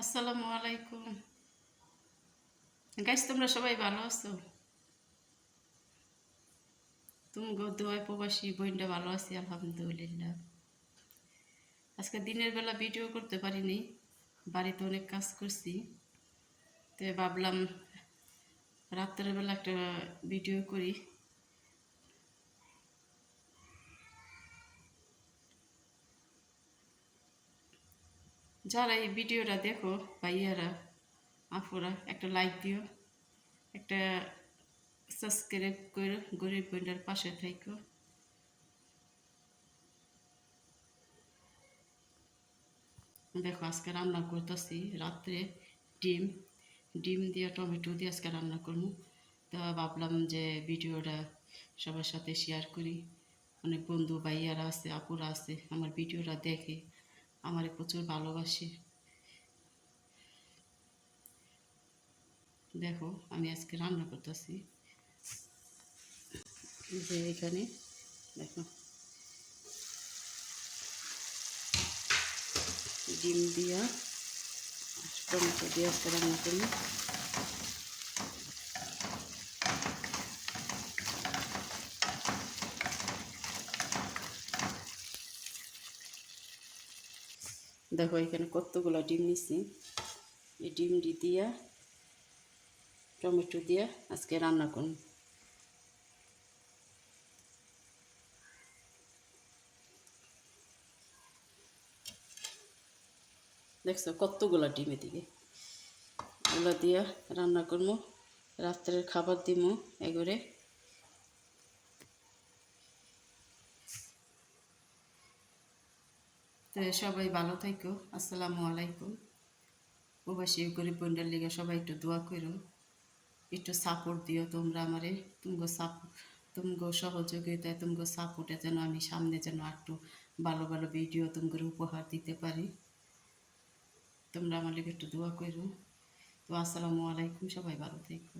আসসালামু আলাইকুম। গাইস তোমরা সবাই ভালো আছো? তুমি গো প্রবাসী বোনটা ভালো আছি, আলহামদুলিল্লাহ। আজকে দিনের বেলা ভিডিও করতে পারিনি, বাড়িতে অনেক কাজ করছি। তো ভাবলাম রাত্রের বেলা একটা ভিডিও করি। যারা এই ভিডিওটা দেখো ভাইয়ারা, আপুরা, একটা লাইক দিও, একটা সাবস্ক্রাইব করো, গরিব বোনটার পাশে থাইকো। দেখো আজকে রান্না করতেছি, রাত্রে ডিম ডিম দিয়ে টমেটো দিয়ে আজকে রান্না করব তো ভাবলাম যে ভিডিওটা সবার সাথে শেয়ার করি। অনেক বন্ধু ভাইয়ারা আছে, আপুরা আছে, আমার ভিডিওটা দেখে আমারে প্রচুর ভালোবাসে। দেখো, আমি আজকে রান্না করতেছি। যে এখানে, দেখো। ডিম দিয়া টমেটো দিয়ে আজকে রান্না করি দেখো এখানে কতগুলো ডিম নিছি। এই ডিমটি দিয়া, টমেটো দিয়া আজকে রান্না করুন দেখছ কতগুলো ডিম এদিকে। এগুলো দিয়া রান্না করব। রাত্রের খাবার দিব এগরে। তো সবাই ভালো থাকো আসসালামু আলাইকুম। প্রবাসী গরিব বন্ডার লিগে সবাই একটু দোয়া করো, একটু সাপোর্ট দিও তোমরা আমারে, তুমগো সাপ তুমগো সহযোগিতায়, তুমগো সাপোর্টে যেন আমি সামনে যেন একটু ভালো ভালো ভিডিও তোমাকে উপহার দিতে পারি। তোমরা আমার লিগে একটু দোয়া করো। তো আসসালামু আলাইকুম, সবাই ভালো থাকো